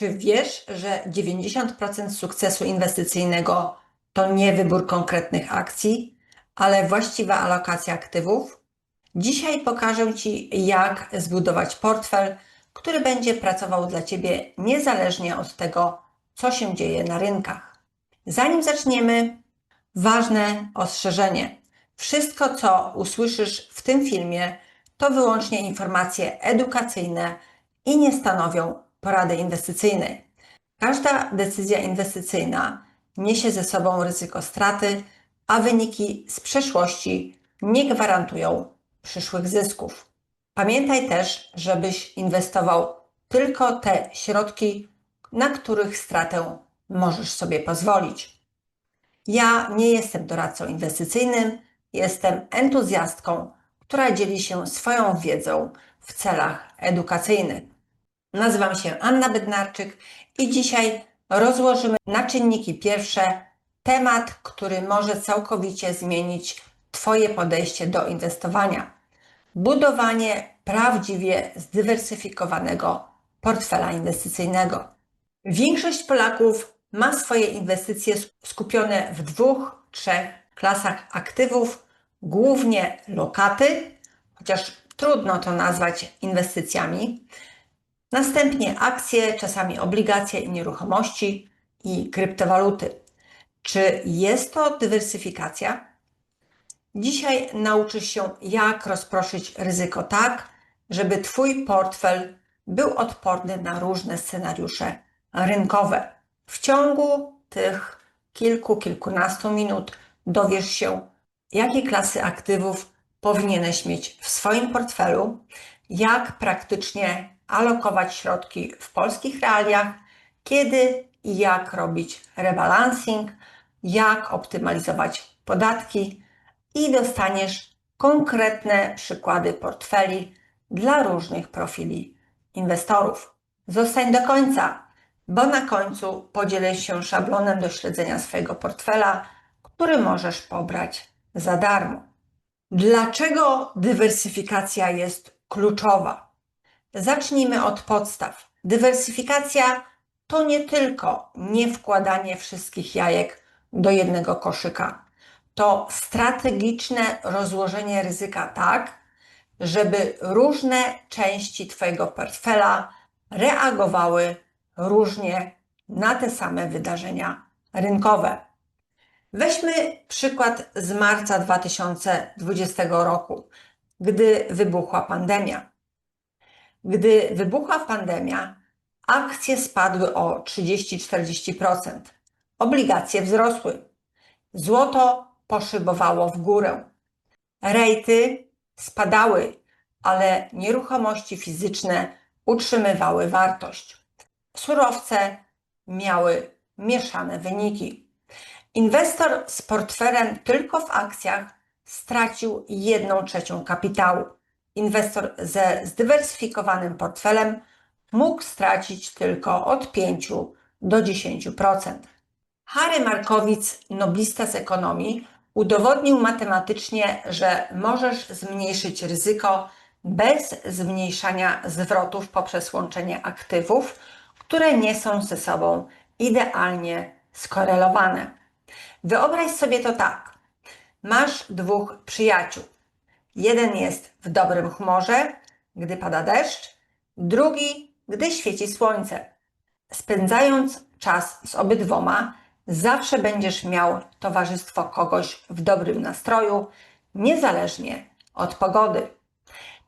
Czy wiesz, że 90% sukcesu inwestycyjnego to nie wybór konkretnych akcji, ale właściwa alokacja aktywów? Dzisiaj pokażę Ci, jak zbudować portfel, który będzie pracował dla Ciebie niezależnie od tego, co się dzieje na rynkach. Zanim zaczniemy, ważne ostrzeżenie. Wszystko, co usłyszysz w tym filmie, to wyłącznie informacje edukacyjne i nie stanowią porady inwestycyjnej. Każda decyzja inwestycyjna niesie ze sobą ryzyko straty, a wyniki z przeszłości nie gwarantują przyszłych zysków. Pamiętaj też, żebyś inwestował tylko te środki, na których stratę możesz sobie pozwolić. Ja nie jestem doradcą inwestycyjnym, jestem entuzjastką, która dzieli się swoją wiedzą w celach edukacyjnych. Nazywam się Anna Bednarczyk i dzisiaj rozłożymy na czynniki pierwsze temat, który może całkowicie zmienić Twoje podejście do inwestowania. Budowanie prawdziwie zdywersyfikowanego portfela inwestycyjnego. Większość Polaków ma swoje inwestycje skupione w dwóch, trzech klasach aktywów, głównie lokaty, chociaż trudno to nazwać inwestycjami. Następnie akcje, czasami obligacje i nieruchomości i kryptowaluty. Czy jest to dywersyfikacja? Dzisiaj nauczysz się, jak rozproszyć ryzyko tak, żeby Twój portfel był odporny na różne scenariusze rynkowe. W ciągu tych kilku, kilkunastu minut dowiesz się, jakie klasy aktywów powinieneś mieć w swoim portfelu, jak praktycznie alokować środki w polskich realiach, kiedy i jak robić rebalancing, jak optymalizować podatki i dostaniesz konkretne przykłady portfeli dla różnych profili inwestorów. Zostań do końca, bo na końcu podzielę się szablonem do śledzenia swojego portfela, który możesz pobrać za darmo. Dlaczego dywersyfikacja jest kluczowa? Zacznijmy od podstaw. Dywersyfikacja to nie tylko nie wkładanie wszystkich jajek do jednego koszyka. To strategiczne rozłożenie ryzyka tak, żeby różne części Twojego portfela reagowały różnie na te same wydarzenia rynkowe. Weźmy przykład z marca 2020 roku, gdy wybuchła pandemia. Gdy wybuchła pandemia, akcje spadły o 30-40%, obligacje wzrosły, złoto poszybowało w górę, rejty spadały, ale nieruchomości fizyczne utrzymywały wartość. Surowce miały mieszane wyniki. Inwestor z portfelem tylko w akcjach stracił 1 trzecią kapitału. Inwestor ze zdywersyfikowanym portfelem mógł stracić tylko od 5 do 10%. Harry Markowicz, noblista z ekonomii, udowodnił matematycznie, że możesz zmniejszyć ryzyko bez zmniejszania zwrotów poprzez łączenie aktywów, które nie są ze sobą idealnie skorelowane. Wyobraź sobie to tak. Masz dwóch przyjaciół. Jeden jest w dobrym humorze, gdy pada deszcz, drugi, gdy świeci słońce. Spędzając czas z obydwoma, zawsze będziesz miał towarzystwo kogoś w dobrym nastroju, niezależnie od pogody.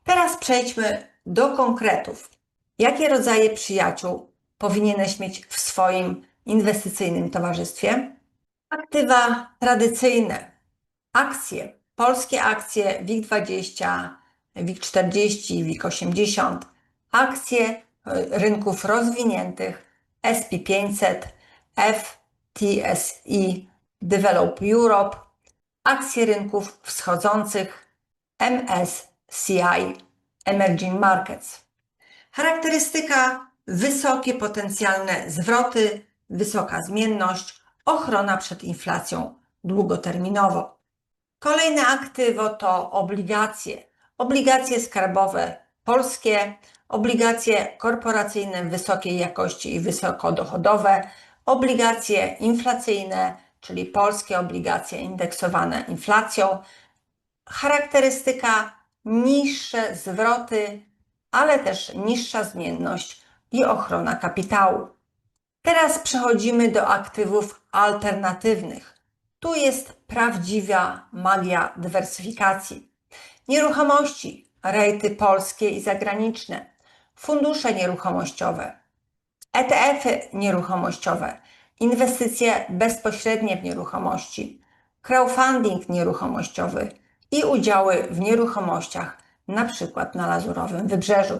Teraz przejdźmy do konkretów. Jakie rodzaje przyjaciół powinieneś mieć w swoim inwestycyjnym towarzystwie? Aktywa tradycyjne, akcje, polskie akcje WIG20, WIG40, WIG80, akcje e, rynków rozwiniętych SP500, FTSE Develop Europe, akcje rynków wschodzących MSCI Emerging Markets. Charakterystyka wysokie potencjalne zwroty, wysoka zmienność, ochrona przed inflacją długoterminowo. Kolejne aktywo to obligacje. Obligacje skarbowe polskie, obligacje korporacyjne wysokiej jakości i wysokodochodowe, obligacje inflacyjne, czyli polskie obligacje indeksowane inflacją, charakterystyka niższe zwroty, ale też niższa zmienność i ochrona kapitału. Teraz przechodzimy do aktywów alternatywnych. Tu jest prawdziwa magia dywersyfikacji. Nieruchomości, rejty polskie i zagraniczne, fundusze nieruchomościowe, ETF-y nieruchomościowe, inwestycje bezpośrednie w nieruchomości, crowdfunding nieruchomościowy i udziały w nieruchomościach, na przykład na Lazurowym Wybrzeżu.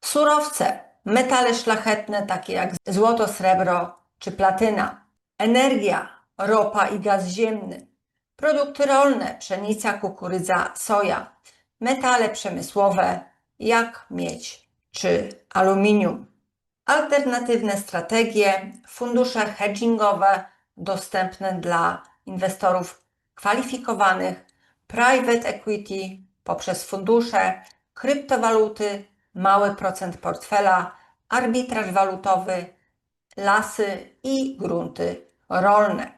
Surowce, metale szlachetne takie jak złoto, srebro czy platyna, energia, ropa i gaz ziemny, produkty rolne, pszenica, kukurydza, soja, metale przemysłowe jak miedź czy aluminium. Alternatywne strategie, fundusze hedgingowe dostępne dla inwestorów kwalifikowanych, private equity poprzez fundusze, kryptowaluty, mały procent portfela, arbitraż walutowy, lasy i grunty rolne.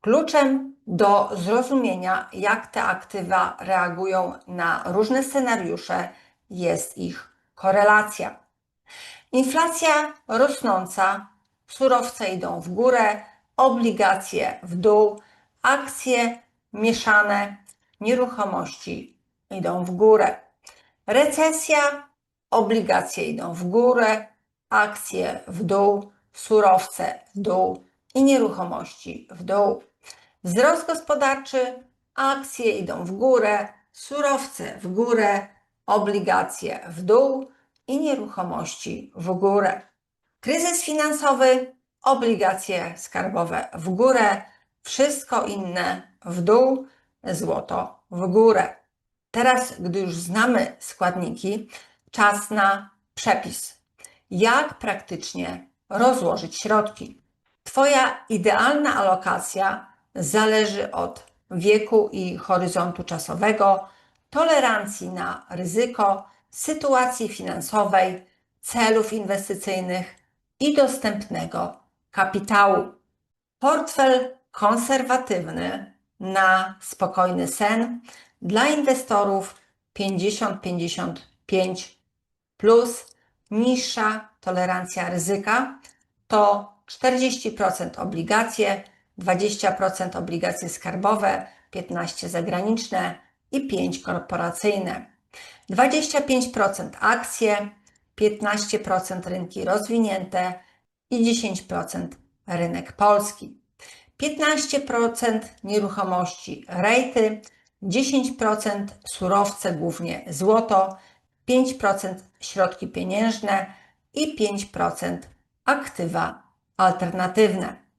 Kluczem do zrozumienia, jak te aktywa reagują na różne scenariusze, jest ich korelacja. Inflacja rosnąca, surowce idą w górę, obligacje w dół, akcje mieszane, nieruchomości idą w górę. Recesja, obligacje idą w górę, akcje w dół, surowce w dół i nieruchomości w dół. Wzrost gospodarczy, akcje idą w górę, surowce w górę, obligacje w dół i nieruchomości w górę. Kryzys finansowy, obligacje skarbowe w górę, wszystko inne w dół, złoto w górę. Teraz, gdy już znamy składniki, czas na przepis. Jak praktycznie rozłożyć środki? Twoja idealna alokacja zależy od wieku i horyzontu czasowego, tolerancji na ryzyko, sytuacji finansowej, celów inwestycyjnych i dostępnego kapitału. Portfel konserwatywny na spokojny sen dla inwestorów 50-55 plus niższa tolerancja ryzyka to 40% obligacje, 20% obligacje skarbowe, 15% zagraniczne i 5% korporacyjne. 25% akcje, 15% rynki rozwinięte i 10% rynek polski. 15% nieruchomości rejty, 10% surowce, głównie złoto, 5% środki pieniężne i 5% aktywa alternatywne.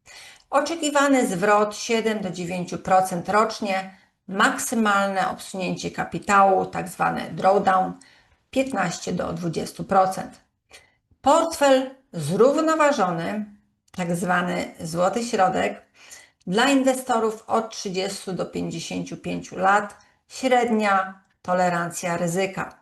Oczekiwany zwrot 7 do 9% rocznie, maksymalne obsunięcie kapitału, tak zwany drawdown 15 do 20%. Portfel zrównoważony, tak zwany złoty środek, dla inwestorów od 30 do 55 lat, średnia tolerancja ryzyka.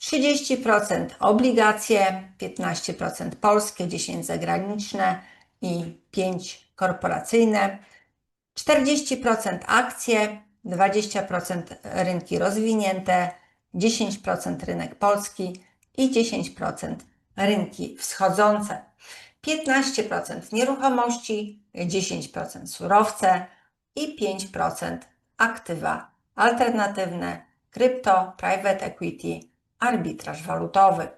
30% obligacje, 15% polskie, 10% zagraniczne i 5% korporacyjne, 40% akcje, 20% rynki rozwinięte, 10% rynek polski i 10% rynki wschodzące. 15% nieruchomości, 10% surowce i 5% aktywa alternatywne, krypto, private equity, arbitraż walutowy.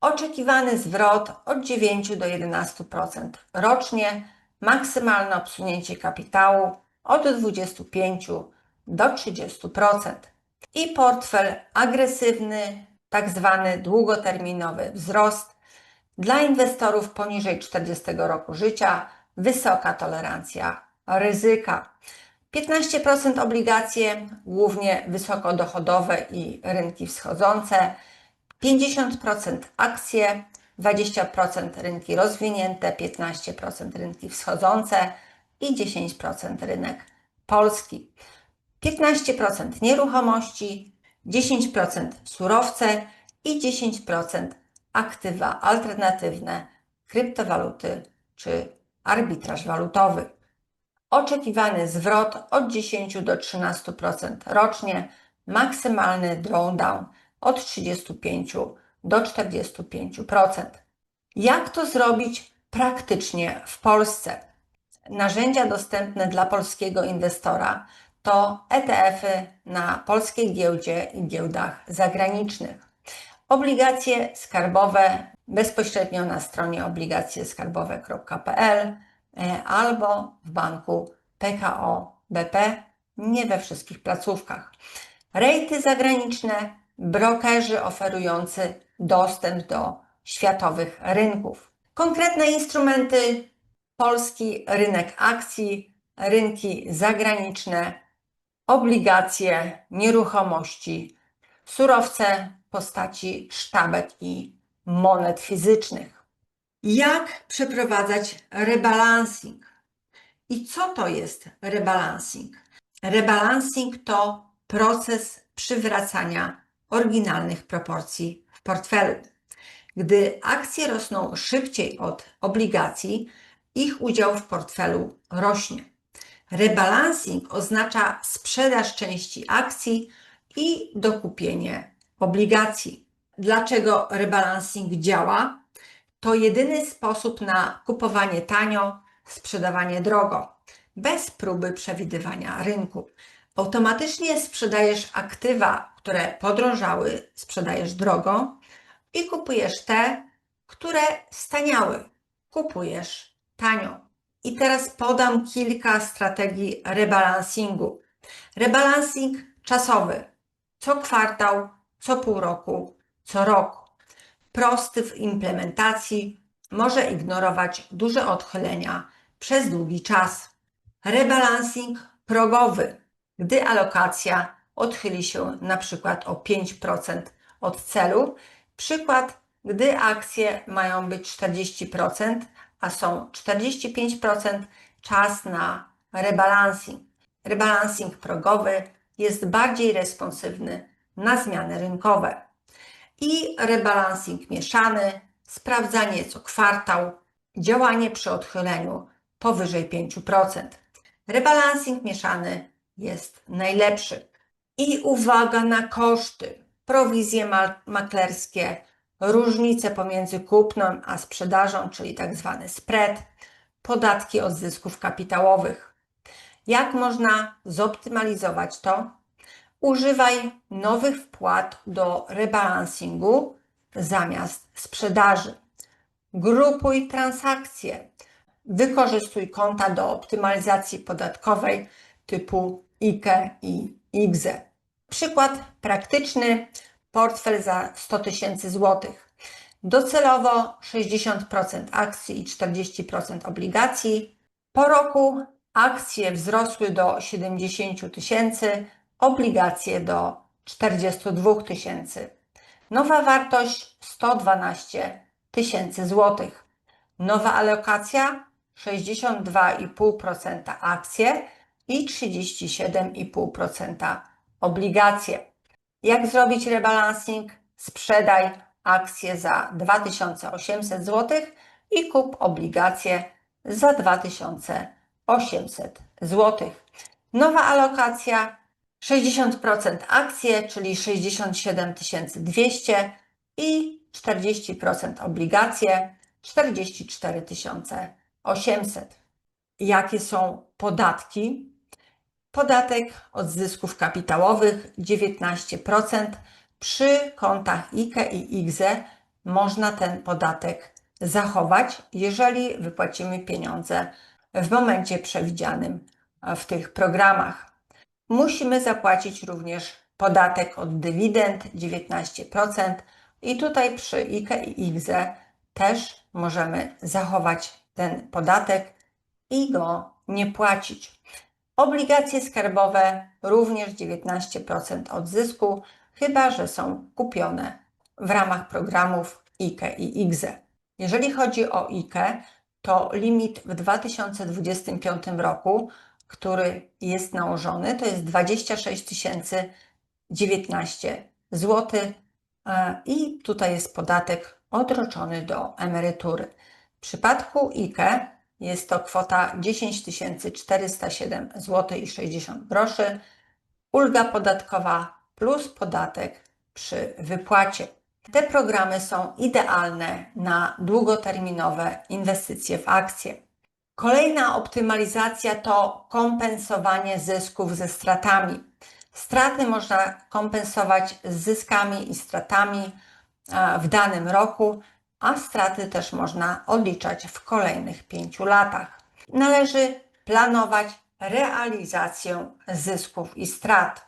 Oczekiwany zwrot od 9 do 11% rocznie, maksymalne obsunięcie kapitału od 25 do 30%. I portfel agresywny, tak zwany długoterminowy wzrost dla inwestorów poniżej 40 roku życia, wysoka tolerancja ryzyka. 15% obligacje, głównie wysokodochodowe i rynki wschodzące, 50% akcje, 20% rynki rozwinięte, 15% rynki wschodzące i 10% rynek polski. 15% nieruchomości, 10% surowce i 10% aktywa alternatywne, kryptowaluty czy arbitraż walutowy. Oczekiwany zwrot od 10 do 13% rocznie, maksymalny drawdown od 35 do 45%. Jak to zrobić praktycznie w Polsce? Narzędzia dostępne dla polskiego inwestora to ETF-y na polskiej giełdzie i giełdach zagranicznych, obligacje skarbowe bezpośrednio na stronie obligacjeskarbowe.pl e, albo w banku PKO BP, nie we wszystkich placówkach. Rejty zagraniczne, brokerzy oferujący dostęp do światowych rynków. Konkretne instrumenty: polski rynek akcji, rynki zagraniczne, obligacje, nieruchomości, surowce w postaci sztabek i monet fizycznych. Jak przeprowadzać rebalancing? I co to jest rebalancing? Rebalancing to proces przywracania oryginalnych proporcji w portfelu. Gdy akcje rosną szybciej od obligacji, ich udział w portfelu rośnie. Rebalancing oznacza sprzedaż części akcji i dokupienie obligacji. Dlaczego rebalancing działa? To jedyny sposób na kupowanie tanio, sprzedawanie drogo, bez próby przewidywania rynku. Automatycznie sprzedajesz aktywa, które podrożały, sprzedajesz drogo i kupujesz te, które staniały, kupujesz tanio. I teraz podam kilka strategii rebalansingu. Rebalansing czasowy, co kwartał, co pół roku, co rok. Prosty w implementacji, może ignorować duże odchylenia przez długi czas. Rebalansing progowy, gdy alokacja odchyli się na przykład o 5% od celu. Przykład, gdy akcje mają być 40%, a są 45%, czas na rebalancing. Rebalancing progowy jest bardziej responsywny na zmiany rynkowe. I rebalancing mieszany, sprawdzanie co kwartał, działanie przy odchyleniu powyżej 5%. Rebalancing mieszany jest najlepszy. I uwaga na koszty, prowizje ma maklerskie, różnice pomiędzy kupnem a sprzedażą, czyli tak zwany spread, podatki od zysków kapitałowych. Jak można zoptymalizować to? Używaj nowych wpłat do rebalansingu zamiast sprzedaży. Grupuj transakcje. Wykorzystuj konta do optymalizacji podatkowej typu IKE i IGZE. Przykład praktyczny portfel za 100 tysięcy złotych. Docelowo 60% akcji i 40% obligacji. Po roku akcje wzrosły do 70 tysięcy, obligacje do 42 tysięcy. Nowa wartość 112 tysięcy złotych. Nowa alokacja 62,5% akcje i 37,5% obligacje. Jak zrobić rebalancing? Sprzedaj akcje za 2800 zł i kup obligacje za 2800 zł. Nowa alokacja 60% akcje, czyli 67 200 i 40% obligacje 44 800. Jakie są podatki? Podatek od zysków kapitałowych 19%. Przy kontach IKE i IGZE można ten podatek zachować, jeżeli wypłacimy pieniądze w momencie przewidzianym w tych programach. Musimy zapłacić również podatek od dywidend 19% i tutaj przy IKE i IGZE też możemy zachować ten podatek i go nie płacić. Obligacje skarbowe również 19% od zysku, chyba że są kupione w ramach programów IKE i IGZE. Jeżeli chodzi o IKE, to limit w 2025 roku, który jest nałożony, to jest 26 019 zł. I tutaj jest podatek odroczony do emerytury. W przypadku IKE jest to kwota 10 407 zł i 60 groszy. Ulga podatkowa plus podatek przy wypłacie. Te programy są idealne na długoterminowe inwestycje w akcje. Kolejna optymalizacja to kompensowanie zysków ze stratami. Straty można kompensować z zyskami i stratami w danym roku, a straty też można odliczać w kolejnych pięciu latach. Należy planować realizację zysków i strat.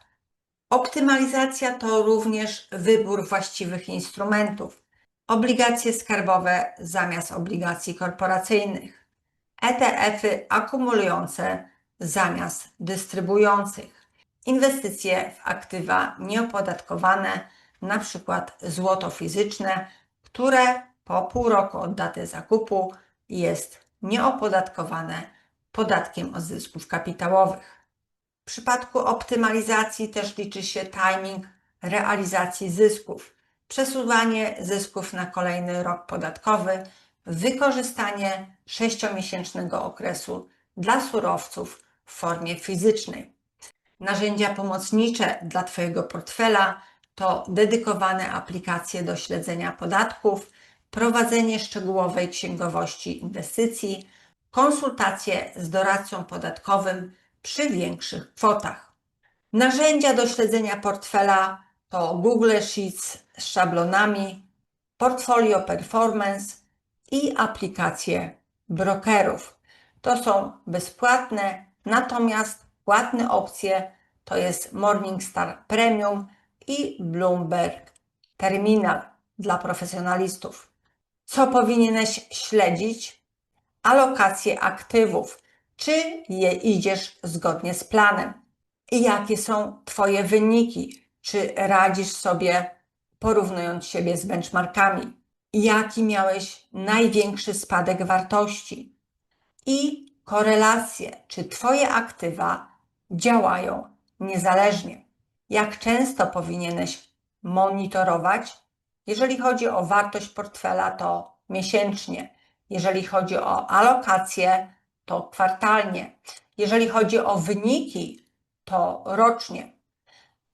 Optymalizacja to również wybór właściwych instrumentów. Obligacje skarbowe zamiast obligacji korporacyjnych. ETF-y akumulujące zamiast dystrybuujących. Inwestycje w aktywa nieopodatkowane, np. złoto fizyczne, które po pół roku od daty zakupu jest nieopodatkowane podatkiem od zysków kapitałowych. W przypadku optymalizacji też liczy się timing realizacji zysków, przesuwanie zysków na kolejny rok podatkowy, wykorzystanie sześciomiesięcznego okresu dla surowców w formie fizycznej. Narzędzia pomocnicze dla Twojego portfela to dedykowane aplikacje do śledzenia podatków, prowadzenie szczegółowej księgowości inwestycji, konsultacje z doradcą podatkowym przy większych kwotach. Narzędzia do śledzenia portfela to Google Sheets z szablonami, Portfolio Performance i aplikacje brokerów. To są bezpłatne, natomiast płatne opcje to jest Morningstar Premium i Bloomberg Terminal dla profesjonalistów. Co powinieneś śledzić? Alokacje aktywów. Czy je idziesz zgodnie z planem? I jakie są Twoje wyniki? Czy radzisz sobie porównując siebie z benchmarkami? Jaki miałeś największy spadek wartości? I korelacje, czy Twoje aktywa działają niezależnie. Jak często powinieneś monitorować? Jeżeli chodzi o wartość portfela, to miesięcznie. Jeżeli chodzi o alokacje, to kwartalnie. Jeżeli chodzi o wyniki, to rocznie.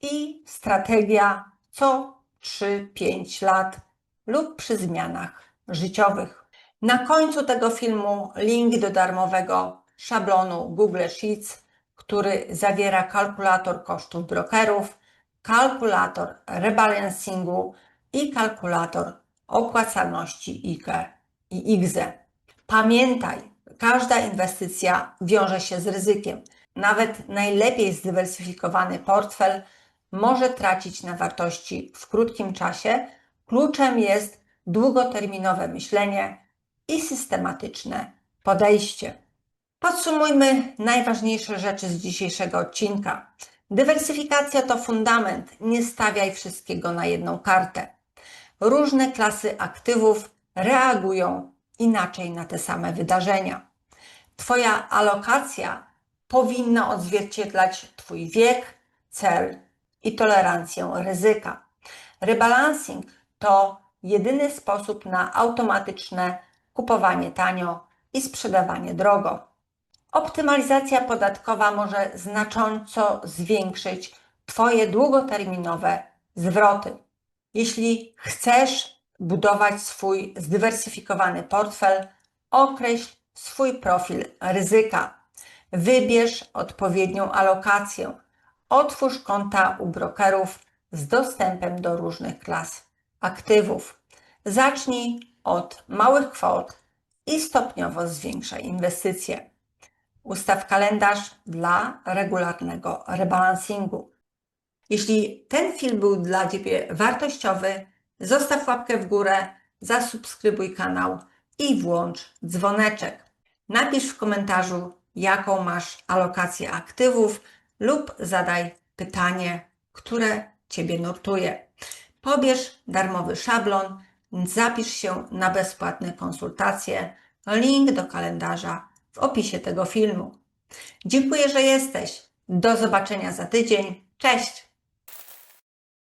I strategia co 3-5 lat lub przy zmianach życiowych. Na końcu tego filmu link do darmowego szablonu Google Sheets, który zawiera kalkulator kosztów brokerów, kalkulator rebalancingu i kalkulator opłacalności IKE i IGZE. Pamiętaj, każda inwestycja wiąże się z ryzykiem. Nawet najlepiej zdywersyfikowany portfel może tracić na wartości w krótkim czasie. Kluczem jest długoterminowe myślenie i systematyczne podejście. Podsumujmy najważniejsze rzeczy z dzisiejszego odcinka. Dywersyfikacja to fundament, nie stawiaj wszystkiego na jedną kartę. Różne klasy aktywów reagują inaczej na te same wydarzenia. Twoja alokacja powinna odzwierciedlać Twój wiek, cel i tolerancję ryzyka. Rebalancing to jedyny sposób na automatyczne kupowanie tanio i sprzedawanie drogo. Optymalizacja podatkowa może znacząco zwiększyć Twoje długoterminowe zwroty. Jeśli chcesz budować swój zdywersyfikowany portfel, określ swój profil ryzyka. Wybierz odpowiednią alokację. Otwórz konta u brokerów z dostępem do różnych klas aktywów. Zacznij od małych kwot i stopniowo zwiększaj inwestycje. Ustaw kalendarz dla regularnego rebalansingu. Jeśli ten film był dla Ciebie wartościowy, zostaw łapkę w górę, zasubskrybuj kanał i włącz dzwoneczek. Napisz w komentarzu, jaką masz alokację aktywów lub zadaj pytanie, które Ciebie nurtuje. Pobierz darmowy szablon, zapisz się na bezpłatne konsultacje. Link do kalendarza w opisie tego filmu. Dziękuję, że jesteś. Do zobaczenia za tydzień. Cześć!